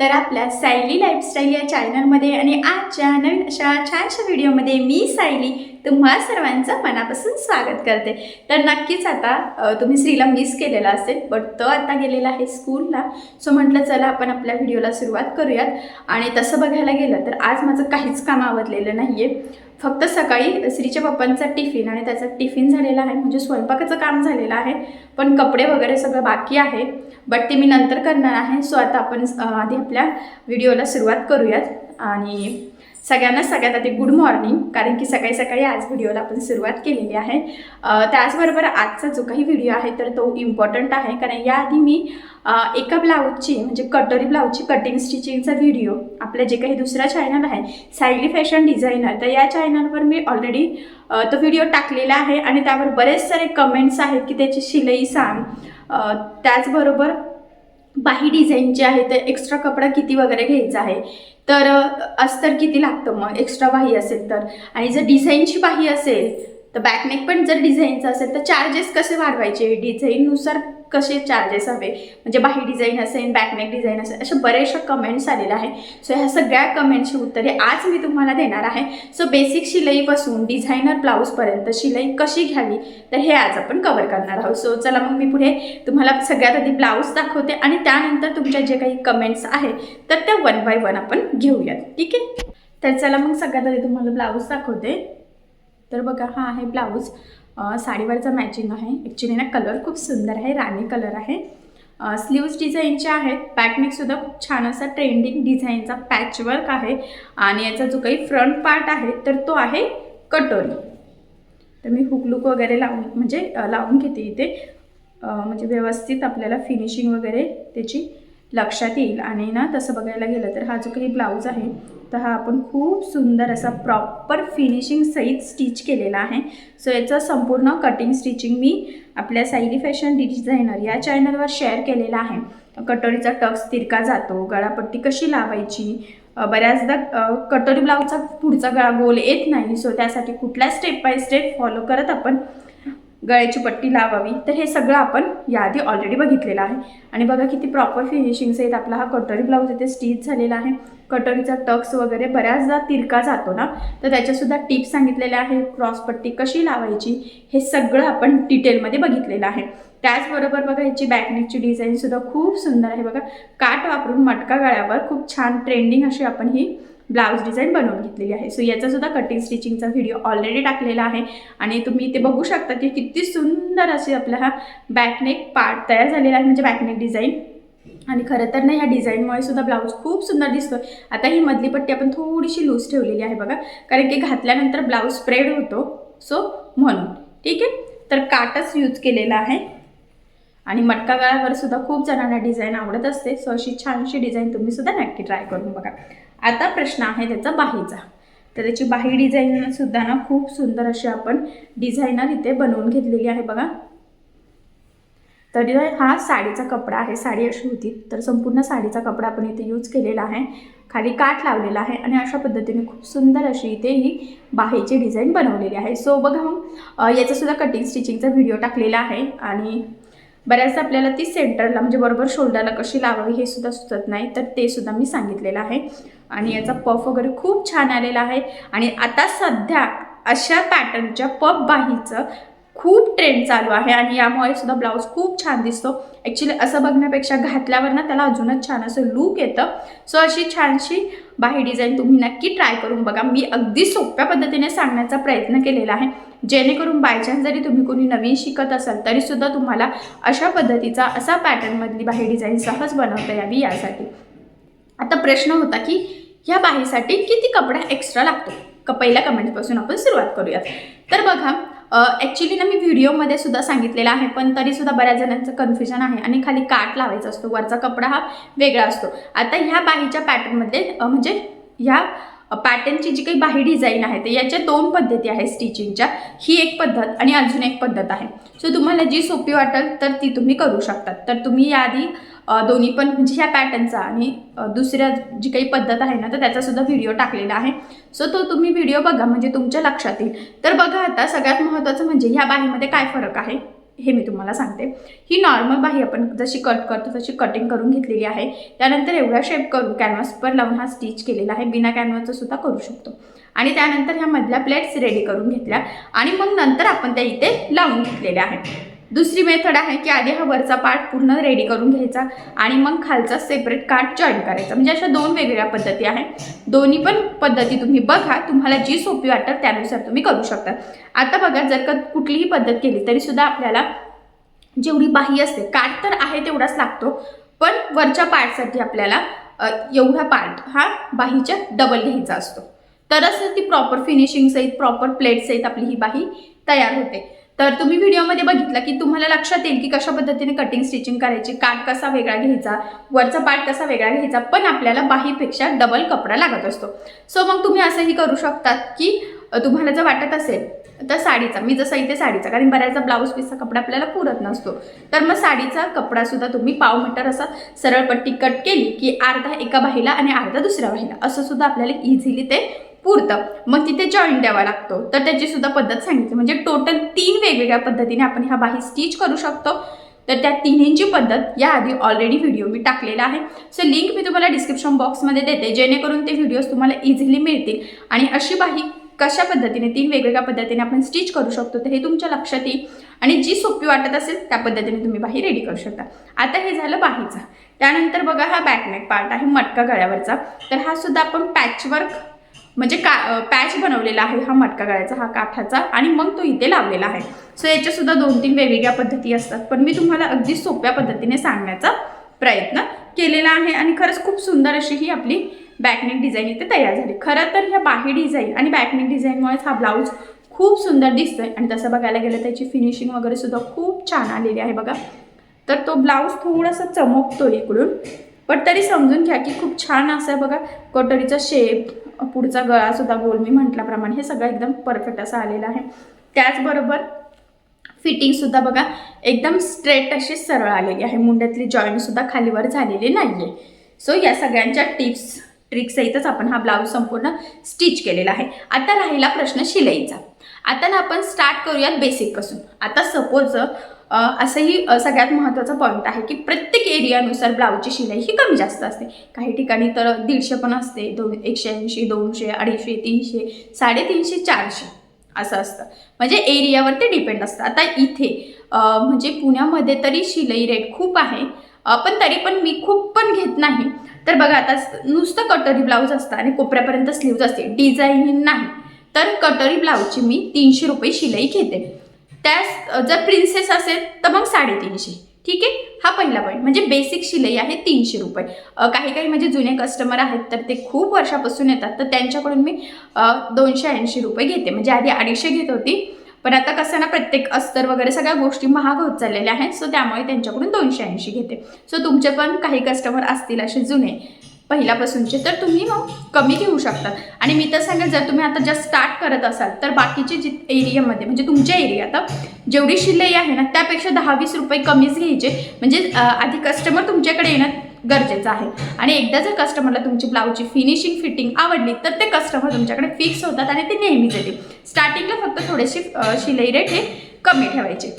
तर आपल्या सायली लाईफस्टाईल या चॅनलमध्ये आणि आजच्या नवीन अशा छानशा व्हिडिओमध्ये मी सायली तुम्हा सर्वांचं मनापासून स्वागत करते. तर नक्कीच आता तुम्ही श्रीला मिस केलेला असेल बट तो आता गेलेला आहे स्कूलला सो म्हटलं चला आपण आपल्या व्हिडिओला सुरुवात करूयात. आणि तसं बघायला गेलं तर आज माझं काहीच काम आवडलेलं नाही आहे फक्त सकाळी श्रीच्या पप्पांचा टिफिन आणि त्याचा टिफिन झालेला आहे म्हणजे स्वयंपाकाचं काम झालेलं आहे पण कपडे वगैरे सगळं बाकी आहे. बट ते मी नंतर करणार आहे सो आता आपण आधी आपल्या व्हिडिओला सुरुवात करूयात. आणि सगळ्यांना सगळ्यात आधी गुड मॉर्निंग कारण की सकाळी सकाळी आज व्हिडिओला आपण सुरुवात केलेली आहे. त्याचबरोबर आजचा जो काही व्हिडिओ आहे तर तो इम्पॉर्टंट आहे. कारण याआधी मी एका ब्लाऊजची म्हणजे कटोरी ब्लाऊजची कटिंग स्टिचिंगचा व्हिडिओ आपलं जे काही दुसरा चॅनल आहे सायली फॅशन डिझायनर तर या चॅनलवर मी ऑलरेडी तो व्हिडिओ टाकलेला आहे. आणि त्यावर बरेच सारे कमेंट्स आहेत की त्याची शिलाई सांग. त्याचबरोबर बाही डिझाईनची आहे तर एक्स्ट्रा कपडा किती वगैरे घ्यायचा आहे. तर अस्तर किती लागतं मग? एक्स्ट्रा बाही असेल तर. आणि जर डिझाईनची बाही असेल तर बॅकनेक पण जर डिझाईनचं असेल तर चार्जेस कसे वाढवायचे? डिझाईननुसार कसे चार्जेस हवे? म्हणजे बाही डिझाईन असेल बॅकनेक डिझाईन असेल अशा बऱ्याचशा कमेंट्स आलेल्या आहे सो ह्या सगळ्या कमेंट्सची उत्तरे आज मी तुम्हाला देणार आहे. सो बेसिक शिलाईपासून डिझायनर ब्लाऊजपर्यंत शिलाई कशी घ्यावी? तर हे आज आपण कवर करणार आहोत. सो चला मग मी पुढे तुम्हाला सगळ्यात आधी ब्लाऊज दाखवते आणि त्यानंतर तुमच्या जे काही कमेंट्स आहेत तर त्या वन बाय वन आपण घेऊयात. ठीक आहे? तर चला मग सगळ्यात आधी तुम्हाला ब्लाऊज दाखवते. तर बघा हा आहे ब्लाऊज. साडीवरचा मॅचिंग आहे. ॲक्च्युली ना कलर खूप सुंदर आहे. राणी कलर आहे. स्लीव्ज डिझाईनचे आहेत. पॅकनेकसुद्धा खूप छान असा ट्रेंडिंग डिझाईनचा पॅचवर्क आहे. आणि याचा जो काही फ्रंट पार्ट आहे तर तो आहे कटोरी. तर मी हुक लुक वगैरे लावून म्हणजे लावून घेते इथे. म्हणजे व्यवस्थित आपल्याला फिनिशिंग वगैरे त्याची लक्षात येईल. आणि ना तसं बघायला गेलं तर हा जो काही ब्लाऊज आहे तर हा आपण खूप सुंदर असा प्रॉपर फिनिशिंग सहित स्टिच केलेला आहे. सो याचं संपूर्ण कटिंग स्टिचिंग मी आपल्या सायली फॅशन डिझायनर या चॅनलवर शेअर केलेला आहे. कटोरीचा टक्स तिरका जातो गळापट्टी कशी लावायची बऱ्याचदा कटोरी ब्लाऊजचा पुढचा गळा गोल येत नाही. सो त्यासाठी कुठला स्टेप बाय स्टेप फॉलो करत आपण गळ्याची पट्टी लावावी. तर हे सगळं आपण याआधी ऑलरेडी बघितलेलं आहे. आणि बघा किती प्रॉपर फिनिशिंग सहित आपला हा कटोरी ब्लाऊज इथे स्टिच झालेला आहे. कटोरीचा टक्स वगैरे बऱ्याचदा तिरका जातो ना. तर त्याच्यासुद्धा टिप्स सांगितलेल्या आहे क्रॉसपट्टी कशी लावायची हे सगळं आपण डिटेलमध्ये बघितलेलं आहे. त्याचबरोबर बघा ह्याची बॅकनेकची डिझाईनसुद्धा खूप सुंदर आहे बघा. काठ वापरून मटका गळ्यावर खूप छान ट्रेंडिंग अशी आपण ही ब्लाऊज डिझाईन बनवून घेतलेली आहे. सो याचा सुद्धा कटिंग स्टिचिंगचा व्हिडिओ ऑलरेडी टाकलेला आहे. आणि तुम्ही इथे बघू शकता की किती सुंदर असे आपला हा बॅकनेक पार्ट तयार झालेला आहे म्हणजे बॅकनेक डिझाईन आणि खरं तर ना ह्या डिझाईनमुळे सुद्धा ब्लाऊज खूप सुंदर दिसतो आता ही मधली पट्टी आपण थोडीशी लूज ठेवलेली आहे बघा. कारण की घातल्यानंतर ब्लाऊज स्प्रेड होतो. सो म्हणून ठीक आहे? तर काटच यूज केलेला आहे. आणि मटका गळ्यावर सुद्धा खूप जणांना डिझाईन आवडत असते. सो अशी छानशी डिझाईन तुम्ही सुद्धा नक्की ट्राय करून बघा. आता प्रश्न आहे त्याचा बाहीचा. तर त्याची बाही डिझाईन सुद्धा ना खूप सुंदर अशी आपण डिझायनर इथे बनवून घेतलेली आहे बघा. तर हा साडीचा कपडा आहे साडी अशी होती. तर संपूर्ण साडीचा कपडा आपण इथे यूज केलेला आहे. खाली काठ लावलेला आहे आणि अशा पद्धतीने खूप सुंदर अशी इथे ही बाहीची डिझाईन बनवलेली आहे. सो बघा मग याचा सुद्धा कटिंग स्टिचिंगचा व्हिडिओ टाकलेला आहे आणि बऱ्याचदा आपल्याला ती सेंटरला म्हणजे बरोबर शोल्डरला कशी लावावी हे सुद्धा सुचत नाही तर ते सुद्धा मी सांगितलेलं आहे. आणि याचा पफ वगैरे खूप छान आलेला आहे. आणि आता सध्या अशा पॅटर्नच्या पफ बाहीचं खूप ट्रेंड चालू आहे आणि यामुळे सुद्धा ब्लाऊज खूप छान दिसतो. ॲक्च्युली असं बघण्यापेक्षा घातल्यावर ना त्याला अजूनच छान असं लूक येतं. सो अशी छानशी बाही डिझाईन तुम्ही नक्की ट्राय करून बघा. मी अगदी सोप्या पद्धतीने सांगण्याचा प्रयत्न केलेला आहे. जेणेकरून बायचान्स जरी तुम्ही कोणी नवीन शिकत असाल तरीसुद्धा तुम्हाला अशा पद्धतीचा असा पॅटर्नमधली बाही डिझाईन सहज बनवता यावी यासाठी. आता प्रश्न होता की ह्या बाहीसाठी किती कपडा एक्स्ट्रा लागतो? का पहिल्या कमेंटपासून आपण सुरुवात करूयात. तर बघा ॲक्च्युली ना मी व्हिडिओमध्ये सुद्धा सांगितलेलं आहे पण तरीसुद्धा बऱ्याच जणांचं कन्फ्युजन आहे आणि खाली काठ लावायचा असतो वरचा कपडा हा वेगळा असतो. आता ह्या बाहीच्या पॅटर्नमध्ये म्हणजे ह्या पॅटर्नची जी काही बाही डिझाईन आहे तर याच्या दोन पद्धती आहेत स्टिचिंगच्या ही एक पद्धत आणि अजून एक पद्धत आहे. सो तुम्हाला जी सोपी वाटेल तर ती तुम्ही करू शकतात. तर तुम्ही याआधी दोन्ही पण म्हणजे ह्या पॅटर्नचा आणि दुसऱ्या जी काही पद्धत आहे ना तर त्याचा सुद्धा व्हिडिओ टाकलेला आहे. सो तो तुम्ही व्हिडिओ बघा म्हणजे तुमच्या लक्षात येईल. तर बघा आता सगळ्यात महत्त्वाचं म्हणजे ह्या बाहीमध्ये काय फरक आहे हे मी तुम्हाला सांगते. ही नॉर्मल बाही आपण जशी कट करतो तशी कटिंग करून घेतलेली आहे. त्यानंतर एवढा शेप करून कॅनव्हासवर लावून हा स्टिच केलेला आहे. बिना कॅनव्हाचं सुद्धा करू शकतो. आणि त्यानंतर ह्या मधल्या प्लेट्स रेडी करून घेतल्या. आणि मग नंतर आपण त्या इथे लावून घेतलेल्या आहेत. दुसरी मेथड आहे की आधी हा वरचा पार्ट पूर्ण रेडी करून घ्यायचा आणि मग खालचा सेपरेट कार्ड जॉईन करायचा. म्हणजे अशा दोन वेगवेगळ्या पद्धती आहेत. दोन्ही पण पद्धती तुम्ही बघा. तुम्हाला जी सोपी वाटेल त्यानुसार तुम्ही करू शकता. आता बघा जर का कुठलीही पद्धत केली तरीसुद्धा आपल्याला जेवढी बाही असते काठ तर आहे तेवढाच लागतो. पण वरच्या पार्टसाठी आपल्याला एवढा पार्ट हा बाहीच्या डबल घ्यायचा असतो. तरच ती प्रॉपर फिनिशिंग सहित प्रॉपर प्लेट सहित आपली ही बाही तयार होते. तर तुम्ही व्हिडिओमध्ये बघितलं की तुम्हाला लक्षात येईल की कशा पद्धतीने कटिंग स्टिचिंग करायची काट कसा वेगळा घ्यायचा वरचा पार्ट कसा वेगळा घ्यायचा पण आपल्याला बाहीपेक्षा डबल कपडा लागत असतो. सो मग तुम्ही असंही करू शकतात की तुम्हाला जर वाटत असेल तर साडीचा मी जसं इथे साडीचा कारण बऱ्याचदा ब्लाऊज पीसचा कपडा आपल्याला पुरत नसतो. तर मग साडीचा कपडा सुद्धा तुम्ही पाव मीटर असा सरळ पट्टी कट केली की अर्धा एका बाहीला आणि अर्धा दुसऱ्या बाहीला असं सुद्धा आपल्याला इझिली ते पुरतं. मग तिथे जॉईंट द्यावा लागतो. तर त्याची सुद्धा पद्धत सांगितली. म्हणजे टोटल तीन वेगवेगळ्या पद्धतीने आपण ह्या बाही स्टिच करू शकतो. तर त्या तिन्हींची पद्धत याआधी ऑलरेडी व्हिडिओ मी टाकलेला आहे. सो लिंक मी तुम्हाला डिस्क्रिप्शन बॉक्समध्ये देते. जेणेकरून ते व्हिडिओज तुम्हाला इझिली मिळतील. आणि अशी बाही कशा पद्धतीने तीन वेगवेगळ्या पद्धतीने आपण स्टिच करू शकतो तर हे तुमच्या लक्षात येईल. आणि जी सोपी वाटत असेल त्या पद्धतीने तुम्ही बाही रेडी करू शकता. आता हे झालं बाहीचं. त्यानंतर बघा हा बॅकनेक पार्ट आहे मटका गळ्यावरचा. तर हा सुद्धा आपण पॅचवर्क म्हणजे का पॅच बनवलेला आहे हा मटका गळ्याचा हा काठाचा. आणि मग तो इथे लावलेला आहे. सो याच्यासुद्धा दोन तीन वेगवेगळ्या पद्धती असतात. पण मी तुम्हाला अगदी सोप्या पद्धतीने सांगण्याचा प्रयत्न केलेला आहे. आणि खरंच खूप सुंदर अशी ही आपली बॅकनेक डिझाईन इथे तयार झाली. खरं तर ह्या बाही डिझाईन आणि बॅकनेक डिझाईनमुळेच हा ब्लाऊज खूप सुंदर दिसतोय. आणि तसं बघायला गेलं त्याची फिनिशिंग वगैरे सुद्धा खूप छान आलेली आहे बघा. तर तो ब्लाऊज थोडासा चमकतो इकडून. पण तरी समजून घ्या की खूप छान असं आहे बघा कटोरीचा शेप पुढचा गळासुद्धा गोल मी म्हटल्याप्रमाणे हे सगळं एकदम परफेक्ट असं आलेलं आहे. त्याचबरोबर फिटिंगसुद्धा बघा एकदम स्ट्रेट अशी सरळ आलेली आहे. मुंड्यातली जॉईंटसुद्धा खालीवर झालेली नाही आहे सो या सगळ्यांच्या टिप्स ट्रिक्ससहितच आपण हा ब्लाऊज संपूर्ण स्टिच केलेला आहे. आता राहिला प्रश्न शिलाईचा. आता ना आपण स्टार्ट करूयात बेसिकपासून आता सपोज असंही सगळ्यात महत्त्वाचा पॉईंट आहे की प्रत्येक एरियानुसार ब्लाऊजची शिलाई ही कमी जास्त असते. काही ठिकाणी तर दीडशे पण असते. दोन एकशे ऐंशी दोनशे अडीचशे तीनशे साडेतीनशे चारशे असं असतं. म्हणजे एरियावर ते डिपेंड असतं. आता इथे म्हणजे पुण्यामध्ये तरी शिलाई रेट खूप आहे. पण तरी पण मी खूप पण घेत नाही. तर बघा आता नुसतं कटोरी ब्लाऊज असतं आणि कोपऱ्यापर्यंत स्लीव्ज असते डिझाईन नाही. तर कटोरी ब्लाऊजची मी तीनशे रुपये शिलाई घेते. त्यास जर प्रिन्सेस असेल तर मग साडेतीनशे. ठीक आहे? हा पहिला पॉईंट म्हणजे बेसिक शिलाई आहे तीनशे रुपये. काही काही म्हणजे जुने कस्टमर आहेत तर ते खूप वर्षापासून येतात. तर त्यांच्याकडून मी दोनशे ऐंशी रुपये घेते. म्हणजे आधी अडीचशे घेत होती. पण आता कसं ना प्रत्येक अस्तर वगैरे सगळ्या गोष्टी महाग होत चाललेल्या आहेत सो त्यामुळे त्यांच्याकडून दोनशे ऐंशी घेते. सो तुमचे पण काही कस्टमर असतील असे जुने पहिल्यापासूनचे तर तुम्ही मग कमी घेऊ शकता. आणि मी तर सांगेल जर तुम्ही आता जस्ट स्टार्ट करत असाल तर बाकीचे जी एरियामध्ये म्हणजे तुमच्या एरियात जेवढी शिलाई आहे ना त्यापेक्षा दहा वीस रुपये कमीच घ्यायचे. म्हणजे आधी कस्टमर तुमच्याकडे येणं गरजेचं आहे. आणि एकदा जर कस्टमरला तुमची ब्लाऊजची फिनिशिंग फिटिंग आवडली तर ते कस्टमर तुमच्याकडे फिक्स होतात आणि ते नेहमीच येते स्टार्टिंगला फक्त थोडेसे शिलाई रेट हे कमी ठेवायचे.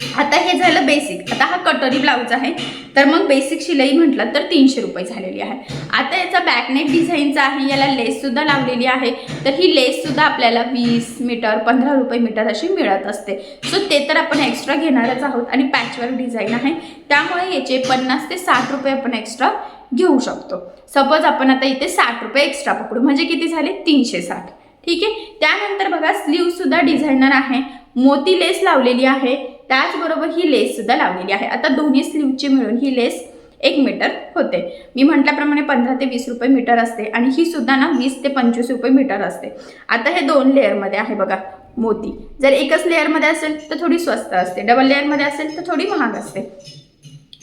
आता हे झालं बेसिक आता हा कटोरी ब्लाऊज आहे. तर मग बेसिक शिलाई म्हटलं तर तीनशे रुपये झालेली आहे. आता याचा बॅकनेक डिझाईनचा आहे याला लेससुद्धा लावलेली आहे. तर ही लेससुद्धा आपल्याला वीस मीटर पंधरा रुपये मीटर अशी मिळत असते. सो ते तर आपण एक्स्ट्रा घेणारच आहोत आणि पॅचवर डिझाईन आहे. त्यामुळे याचे पन्नास ते साठ रुपये आपण एक्स्ट्रा घेऊ शकतो. सपोज आपण आता इथे साठ रुपये एक्स्ट्रा पकडू. म्हणजे किती झाले? तीनशे साठ. ठीक आहे? त्यानंतर बघा स्लीव सुद्धा डिझायनर आहे. मोती लेस लावलेली आहे. त्याचबरोबर ही लेस सुद्धा लावलेली आहे. आता दोन्ही स्लीवची मिळून ही लेस एक मीटर होते. मी म्हटल्याप्रमाणे पंधरा ते वीस रुपये मीटर असते आणि ही सुद्धा ना वीस ते पंचवीस रुपये मीटर असते. आता हे दोन लेअरमध्ये आहे बघा मोती. जर एकच लेअरमध्ये असेल तर थोडी स्वस्त असते. डबल लेअरमध्ये असेल तर थोडी महाग असते.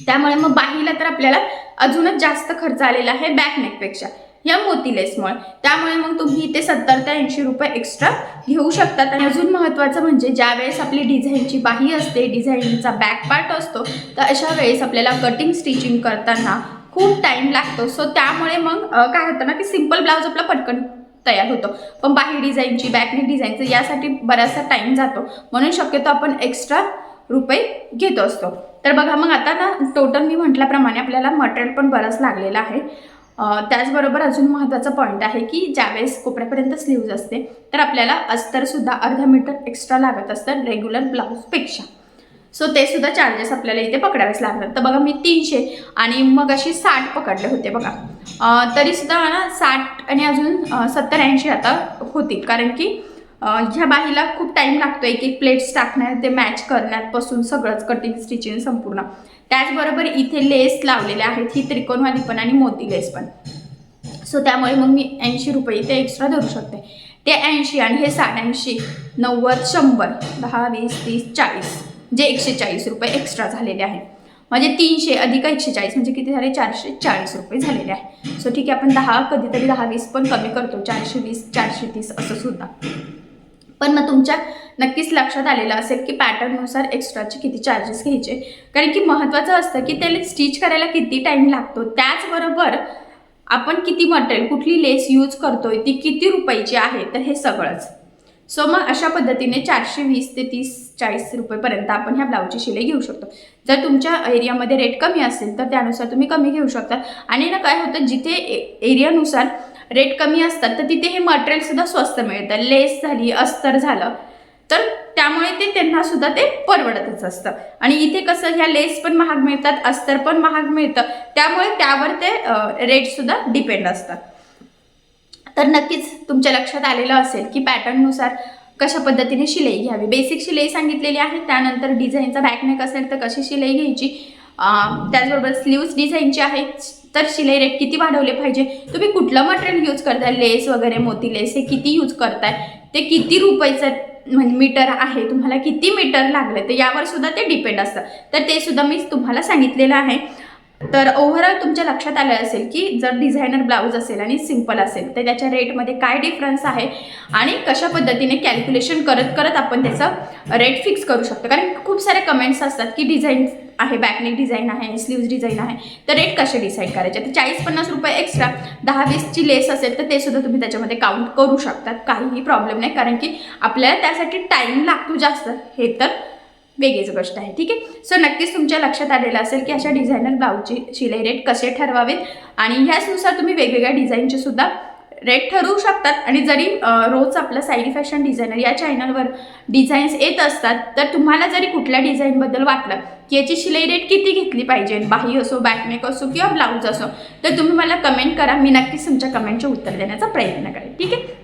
त्यामुळे मग बाहीला तर आपल्याला अजूनच जास्त खर्च आलेला आहे बॅक नेकपेक्षा या मोती लेसमुळे त्यामुळे मग तुम्ही इथे सत्तर ते ऐंशी रुपये एक्स्ट्रा घेऊ शकतात. आणि अजून महत्त्वाचं म्हणजे ज्या वेळेस आपली डिझाईनची बाही असते डिझाईनचा बॅक पार्ट असतो तर अशा वेळेस आपल्याला कटिंग स्टिचिंग करताना खूप टाईम लागतो. सो त्यामुळे मग काय होतं ना की सिंपल ब्लाऊज आपला पटकन तयार होतो. पण बाही डिझाईनची बॅकनेक डिझाईनचं यासाठी बराचसा टाईम जातो. म्हणून शक्यतो आपण एक्स्ट्रा रुपये घेतो असतो. तर बघा मग आता ना टोटल मी म्हटल्याप्रमाणे आपल्याला मटेरियल पण बरंच लागलेलं आहे. त्याचबरोबर अजून महत्त्वाचा पॉईंट आहे की ज्यावेळेस कोपऱ्यापर्यंत स्लीव्ज असते तर आपल्याला अस्तरसुद्धा अर्धा मीटर एक्स्ट्रा लागत असतं रेग्युलर ब्लाऊजपेक्षा सो ते सुद्धा चार्जेस आपल्याला इथे पकडावेच लागतात. तर बघा मी तीनशे आणि मग अशी साठ पकडले होते बघा. तरीसुद्धा ना साठ आणि अजून सत्तर ऐंशी आता होतील. कारण की ह्या बाहीला खूप टाईम लागतो एक एक प्लेट्स टाकण्यात ते मॅच करण्यापासून सगळंच कटिंग स्टिचिंग संपूर्ण. त्याचबरोबर इथे लेस लावलेले आहेत ही त्रिकोणवाली पण आणि मोती लेस पण. सो त्यामुळे मग मी ऐंशी रुपये ते एक्स्ट्रा धरू शकते. ते ऐंशी आणि हे साडेऐंशी नव्वद शंभर दहा वीस तीस चाळीस जे एकशे चाळीस रुपये एक्स्ट्रा झालेले आहे म्हणजे तीनशे अधिक एकशे चाळीस म्हणजे किती झाले? चारशे चाळीस रुपये झालेले आहे. सो ठीक आहे आपण दहा कधीतरी दहा वीस पण कमी करतो. चारशे वीस चारशे तीस असं सुद्धा. पण मग तुमच्या नक्कीच लक्षात आलेलं असेल की पॅटर्ननुसार एक्स्ट्राचे किती चार्जेस घ्यायचे. कारण की महत्त्वाचं असतं की त्याला स्टिच करायला किती टाईम लागतो. त्याचबरोबर आपण किती मटेरियल कुठली लेस यूज करतोय ती किती रुपयाची आहे तर हे सगळंच. सो मग अशा पद्धतीने चारशे वीस ते तीस चाळीस रुपयेपर्यंत आपण ह्या ब्लाऊजची शिलाई घेऊ शकतो. जर तुमच्या एरियामध्ये रेट कमी असेल तर त्यानुसार तुम्ही कमी घेऊ शकता. आणि ना काय होतं जिथे ए- एरियानुसार रेट कमी असतात तर तिथे हे मटेरियलसुद्धा स्वस्त मिळतं. लेस झाली अस्तर झालं. तर त्यामुळे ते त्यांना सुद्धा ते परवडतच असतं. आणि इथे कसं ह्या लेस पण महाग मिळतात अस्तर पण महाग मिळतं. त्यामुळे त्यावर ते रेटसुद्धा डिपेंड असतात. तर नक्कीच तुमच्या लक्षात आलेलं असेल की पॅटर्ननुसार कशा पद्धतीने शिलाई घ्यावी. बेसिक शिलाई सांगितलेली आहे त्यानंतर डिझाईनचा बॅकनेक असेल तर कशी शिलाई घ्यायची? त्याचबरोबर स्लीव्स डिझाईनची आहे तर शिलाई रेट किती वाढवले पाहिजे? तुम्ही कुठलं मटेरियल यूज करताय? लेस वगैरे मोती लेस हे किती यूज करताय? ते किती रुपयाचं म्हणजे मीटर आहे? तुम्हाला किती मीटर लागलं? तर यावर सुद्धा ते डिपेंड असतं. तर ते सुद्धा मी तुम्हाला सांगितलेलं आहे. तर ओव्हरऑल तुमच्या लक्षात आलं असेल की जर डिझायनर ब्लाऊज असेल आणि सिंपल असेल तर त्याच्या रेटमध्ये काय डिफरन्स आहे आणि कशा पद्धतीने कॅल्क्युलेशन करत करत आपण त्याचं रेट फिक्स करू शकतो? कारण खूप सारे कमेंट्स असतात की डिझाईन आहे बॅकनेक डिझाईन आहे स्लीव्ज डिझाईन आहे तर रेट कसे डिसाईड करायचे? तर चाळीस पन्नास रुपये एक्स्ट्रा दहा वीसची लेस असेल तर ते सुद्धा तुम्ही त्याच्यामध्ये काउंट करू शकतात. काहीही प्रॉब्लेम नाही कारण की आपल्याला त्यासाठी टाईम लागतो जास्त. हे तर वेगळीच गोष्ट आहे ठीक आहे? सो नक्कीच तुमच्या लक्षात आलेलं असेल की अशा डिझायनर ब्लाऊजची शिलाई रेट कसे ठरवावेत आणि ह्याचनुसार तुम्ही वेगवेगळ्या डिझाईनचे सुद्धा रेट ठरवू शकतात. आणि जरी रोज आपलं साईड फॅशन डिझायनर या चॅनलवर डिझाईन्स येत असतात तर तुम्हाला जरी कुठल्या डिझाईनबद्दल वाटलं की याची शिलाई रेट किती घेतली पाहिजे बाही असो बॅकमेक असो किंवा ब्लाऊज असो तर तुम्ही मला कमेंट करा. मी नक्कीच तुमच्या कमेंटचे उत्तर देण्याचा प्रयत्न करेन ठीक आहे?